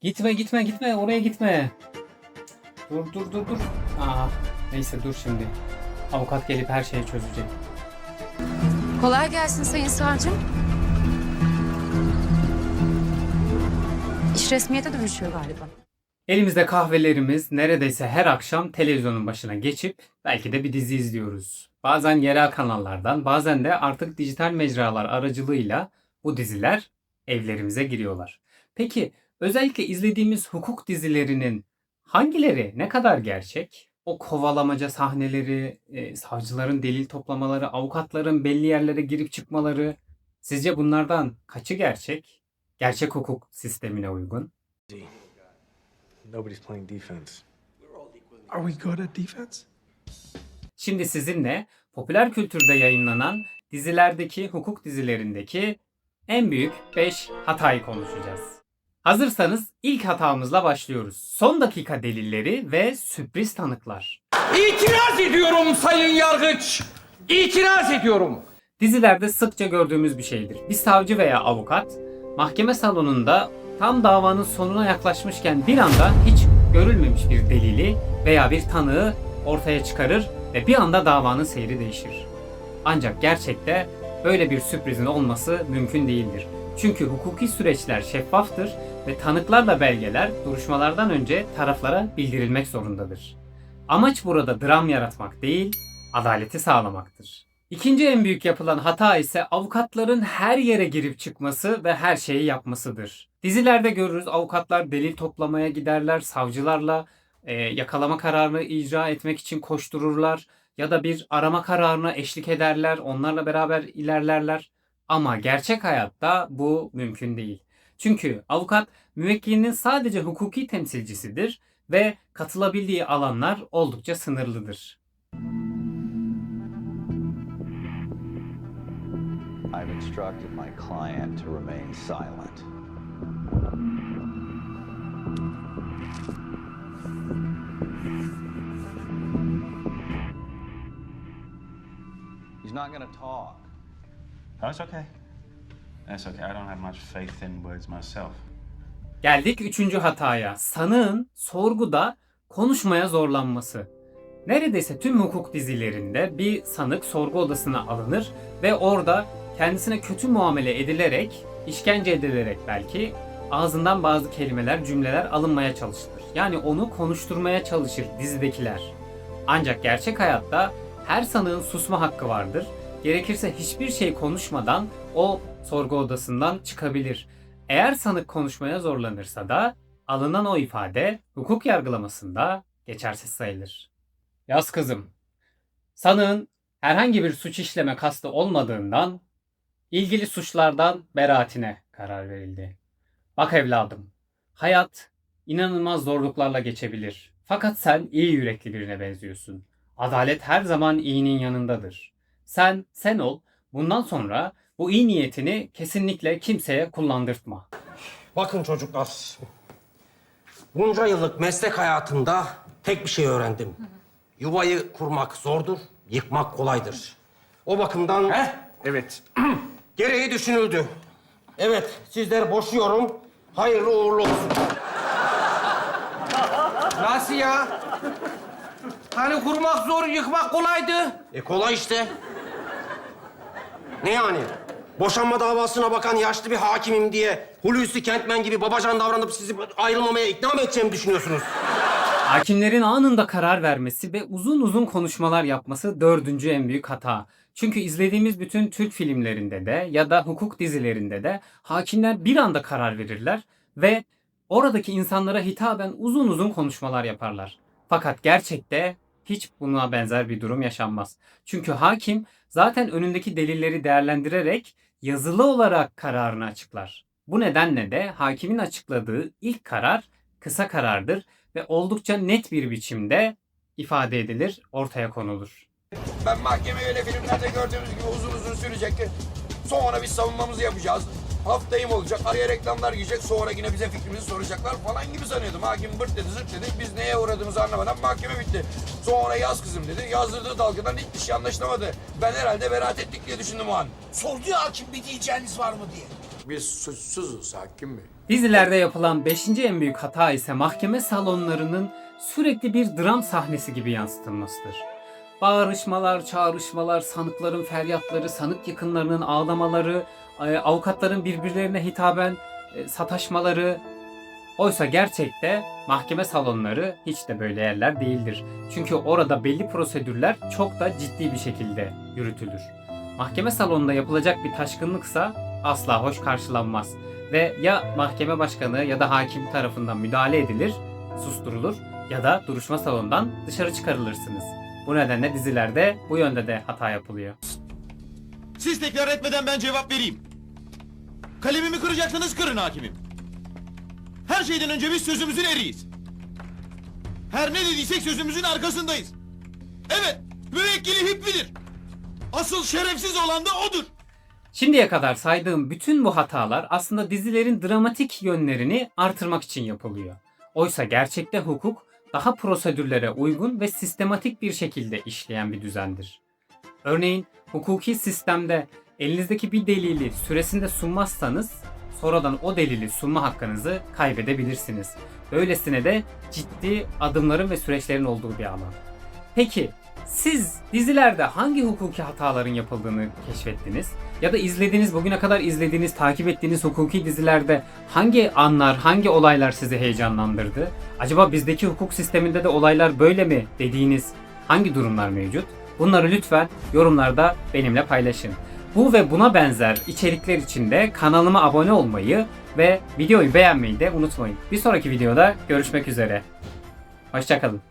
Gitme gitme gitme oraya gitme. Dur dur dur dur. Aa, neyse dur şimdi. Avukat gelip her şeyi çözecek. Kolay gelsin Sayın Savcım. İş resmiyete dönüşüyor galiba. Elimizde kahvelerimiz neredeyse her akşam televizyonun başına geçip belki de bir dizi izliyoruz. Bazen yerel kanallardan bazen de artık dijital mecralar aracılığıyla bu diziler evlerimize giriyorlar. Peki özellikle izlediğimiz hukuk dizilerinin hangileri ne kadar gerçek? O kovalamaca sahneleri, e, savcıların delil toplamaları, avukatların belli yerlere girip çıkmaları. Sizce bunlardan kaçı gerçek? Gerçek hukuk sistemine uygun? Nobody's playing defense. Are we good at defense? Şimdi sizinle popüler kültürde yayınlanan dizilerdeki, hukuk dizilerindeki en büyük 5 hatayı konuşacağız. Hazırsanız ilk hatamızla başlıyoruz. Son dakika delilleri ve sürpriz tanıklar. İtiraz ediyorum Sayın Yargıç. İtiraz ediyorum. Dizilerde sıkça gördüğümüz bir şeydir. Bir savcı veya avukat mahkeme salonunda tam davanın sonuna yaklaşmışken bir anda hiç görülmemiş bir delili veya bir tanığı ortaya çıkarır ve bir anda davanın seyri değişir. Ancak gerçekte böyle bir sürprizin olması mümkün değildir. Çünkü hukuki süreçler şeffaftır ve tanıklarla belgeler duruşmalardan önce taraflara bildirilmek zorundadır. Amaç burada dram yaratmak değil, adaleti sağlamaktır. İkinci en büyük yapılan hata ise avukatların her yere girip çıkması ve her şeyi yapmasıdır. Dizilerde görürüz avukatlar delil toplamaya giderler, savcılarla e, yakalama kararını icra etmek için koştururlar ya da bir arama kararına eşlik ederler, onlarla beraber ilerlerler. Ama gerçek hayatta bu mümkün değil. Çünkü avukat müvekkilinin sadece hukuki temsilcisidir ve katılabildiği alanlar oldukça sınırlıdır. I've instructed my client to remain silent. He's not going to talk. That's okay. That's okay. I don't have much faith in words myself. Geldik üçüncü hataya. Sanığın sorguda konuşmaya zorlanması. Neredeyse tüm hukuk dizilerinde bir sanık sorgu odasına alınır ve orada kendisine kötü muamele edilerek, işkence edilerek belki ağzından bazı kelimeler, cümleler alınmaya çalışılır. Yani onu konuşturmaya çalışır dizidekiler. Ancak gerçek hayatta her sanığın susma hakkı vardır. Gerekirse hiçbir şey konuşmadan o sorgu odasından çıkabilir. Eğer sanık konuşmaya zorlanırsa da alınan o ifade hukuk yargılamasında geçersiz sayılır. Yaz kızım. Sanığın herhangi bir suç işleme kastı olmadığından ilgili suçlardan beraatine karar verildi. Bak evladım, hayat inanılmaz zorluklarla geçebilir. Fakat sen iyi yürekli birine benziyorsun. Adalet her zaman iyinin yanındadır. Sen sen ol. Bundan sonra bu iyi niyetini kesinlikle kimseye kullandırtma. Bakın çocuklar. Bunca yıllık meslek hayatında tek bir şey öğrendim. Yuvayı kurmak zordur, yıkmak kolaydır. O bakımdan Heh, evet. gereği düşünüldü. Evet, sizler boşuyorum. Hayırlı uğurlu olsun. Nasıl ya? Hani kurmak zor, yıkmak kolaydı. E kolay işte. Ne yani? Boşanma davasına bakan yaşlı bir hakimim diye Hulusi Kentmen gibi babacan davranıp sizi ayrılmamaya ikna mı edeceğimi düşünüyorsunuz? Hakimlerin anında karar vermesi ve uzun uzun konuşmalar yapması dördüncü en büyük hata. Çünkü izlediğimiz bütün Türk filmlerinde de ya da hukuk dizilerinde de hakimler bir anda karar verirler ve oradaki insanlara hitaben uzun uzun konuşmalar yaparlar. Fakat gerçekte hiç buna benzer bir durum yaşanmaz. Çünkü hakim zaten önündeki delilleri değerlendirerek yazılı olarak kararını açıklar. Bu nedenle de hakimin açıkladığı ilk karar kısa karardır ve oldukça net bir biçimde ifade edilir, ortaya konulur. Ben mahkeme öyle filmlerde gördüğümüz gibi uzun uzun sürecek. Sonra biz savunmamızı yapacağız. Haftayım olacak, araya reklamlar girecek, sonra yine bize fikrimizi soracaklar falan gibi sanıyordum. Hakim bırt dedi, zırt dedi. Biz neye uğradığımızı anlamadan mahkeme bitti. Sonra yaz kızım dedi. Yazdırdığı dalgadan hiçbir şey anlaşılamadı. Ben herhalde beraat ettik diye düşündüm o an. Sordu ya hakim bir diyeceğiniz var mı diye. Biz suçsuzuz hakim bey. Dizilerde yapılan 5. en büyük hata ise mahkeme salonlarının sürekli bir dram sahnesi gibi yansıtılmasıdır. Bağırışmalar, çağrışmalar, sanıkların feryatları, sanık yakınlarının ağlamaları, e, avukatların birbirlerine hitaben e, sataşmaları. Oysa gerçekte mahkeme salonları hiç de böyle yerler değildir. Çünkü orada belli prosedürler çok da ciddi bir şekilde yürütülür. Mahkeme salonunda yapılacak bir taşkınlıksa asla hoş karşılanmaz ve ya mahkeme başkanı ya da hakim tarafından müdahale edilir, susturulur ya da duruşma salonundan dışarı çıkarılırsınız. Bu nedenle dizilerde bu yönde de hata yapılıyor. Siz tekrar etmeden ben cevap vereyim. Kalemimi kıracaksanız kırın hakimim. Her şeyden önce biz sözümüzün eriyiz. Her ne dediysek sözümüzün arkasındayız. Evet, müvekkili hippidir. Asıl şerefsiz olan da odur. Şimdiye kadar saydığım bütün bu hatalar aslında dizilerin dramatik yönlerini artırmak için yapılıyor. Oysa gerçekte hukuk daha prosedürlere uygun ve sistematik bir şekilde işleyen bir düzendir. Örneğin hukuki sistemde elinizdeki bir delili süresinde sunmazsanız sonradan o delili sunma hakkınızı kaybedebilirsiniz. Böylesine de ciddi adımların ve süreçlerin olduğu bir alan. Peki siz dizilerde hangi hukuki hataların yapıldığını keşfettiniz? Ya da izlediğiniz, bugüne kadar izlediğiniz, takip ettiğiniz hukuki dizilerde hangi anlar, hangi olaylar sizi heyecanlandırdı? Acaba bizdeki hukuk sisteminde de olaylar böyle mi dediğiniz hangi durumlar mevcut? Bunları lütfen yorumlarda benimle paylaşın. Bu ve buna benzer içerikler için de kanalıma abone olmayı ve videoyu beğenmeyi de unutmayın. Bir sonraki videoda görüşmek üzere. Hoşçakalın.